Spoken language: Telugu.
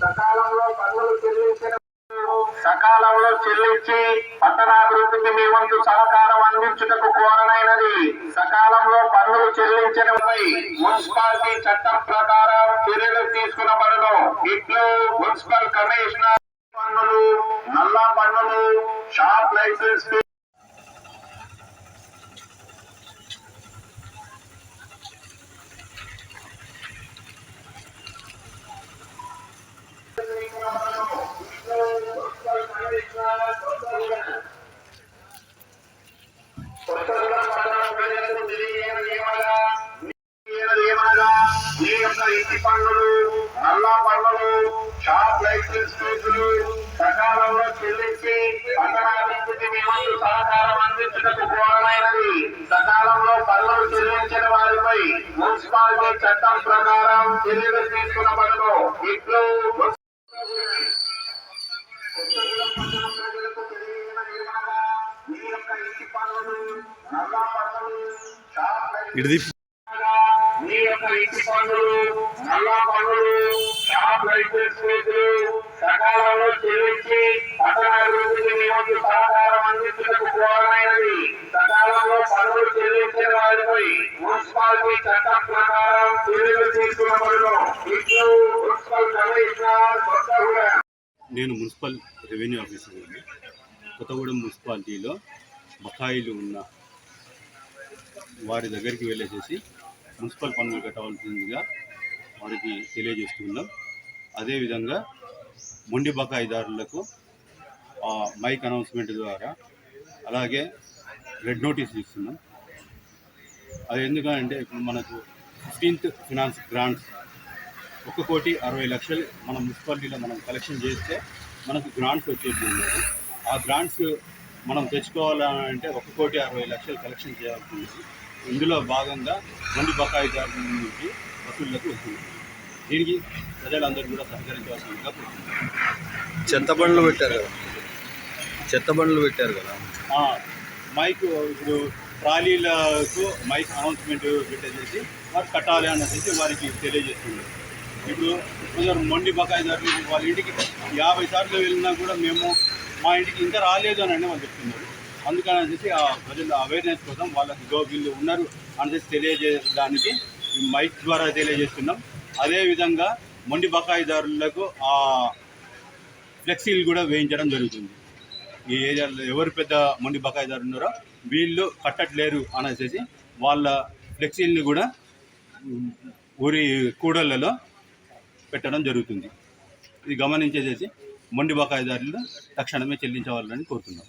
సకాలంలో పన్నులు చెల్లించిన సకాలంలో చెల్లించి పట్టణాభివృద్ధికి మీ వంతు సహకారం అందించుటకు కోరనైనది. సకాలంలో పన్నులు చెల్లించిన మున్సిపాలిటీ చట్టం ప్రకారం చర్యలు తీసుకునబడను. ఇట్లు మున్సిపల్ కమిషనర్ పన్నులు నల్లా పన్నులు షాప్ లైసెన్స్ లైసెన్స్ ఫీజులు సకాలంలో చెల్లించి సహకారం అందించటకు కోరమైనది. సకాలంలో చెల్లించిన వారిపై మున్సిపాలిటీ చట్టం ప్రకారం చర్యలు తీసుకునబడను. ఇట్లు కొత్తగూడెం ఇంటి పన్నులు నల్లా పన్నులు షాప్ లైసెన్స్ ఫీజులు సకాలంలో చెల్లించి సహకారం అందించడానికి సకాలంలో పన్నులు చెల్లించిన వారిపై మున్సిపాలిటీ చట్టం ప్రకారం చర్యలు ఇట్లు మున్సిపల్ కమిషనర్ కొత్తగూడెం నేను మున్సిపల్ రెవెన్యూ ఆఫీసర్ని కొత్తగూడెం మున్సిపాలిటీలో బకాయిలు ఉన్న వారి దగ్గరికి వెళ్ళేసేసి మున్సిపల్ పన్నులు కట్టవలసిందిగా వారికి తెలియజేస్తున్నాం. అదేవిధంగా మొండి బకాయిదారులకు మైక్ అనౌన్స్మెంట్ ద్వారా అలాగే రెడ్ నోటీస్ ఇస్తున్నాం. అది ఎందుకంటే ఇప్పుడు మనకు ఫిఫ్టీన్త్ ఫినాన్స్ గ్రాంట్స్ ఒక కోటి అరవై లక్షలు మన మున్సిపాలిటీలో మనం కలెక్షన్ చేస్తే మనకు గ్రాంట్స్ వచ్చేది ఆ గ్రాంట్స్ మనం తెచ్చుకోవాలంటే ఒక కోటి అరవై లక్షలు కలెక్షన్ చేయాల్సి ఉంది ఇందులో భాగంగా మంది బకాయిదారుల నుంచి వసూళ్ళకు వస్తుంది. దీనికి ప్రజలందరూ కూడా సహకరించవలసిందిగా. చెత్త బండ్లు పెట్టారు కదా. చెత్త బండ్లు పెట్టారు కదా. మైక్ ఇప్పుడు ట్రాలీలకు మైక్ అనౌన్స్మెంట్ పెట్టేసేసి వారు కట్టాలి అనేసి వారికి తెలియజేస్తున్నారు ఇప్పుడు కొందరు మొండి బకాయిదారులు వాళ్ళ ఇంటికి యాభై సార్లు వెళ్ళినా కూడా మేము మా ఇంటికి ఇంకా రాలేదు అని అని వాళ్ళు చెప్తున్నారు. అందుకని అనేసి ఆ ప్రజల అవేర్నెస్ కోసం వాళ్ళకి గో వీళ్ళు ఉన్నారు అనేసి తెలియజేయడానికి మైక్ ద్వారా తెలియజేస్తున్నాం. అదేవిధంగా మొండి బకాయిదారులకు ఆ ఫ్లెక్సీలు కూడా వేయించడం జరుగుతుంది. ఈ ఏరియాలో ఎవరు పెద్ద మొండి బకాయిదారు ఉన్నారో వీళ్ళు కట్టట్లేరు అనేసి వాళ్ళ ఫ్లెక్సీల్ని కూడా ఊరి కూడళ్ళలో పెట్టడం జరుగుతుంది. ఇది గమనించేసేసి మొండి బకాయిదారులు తక్షణమే చెల్లించవాలని కోరుతున్నాం.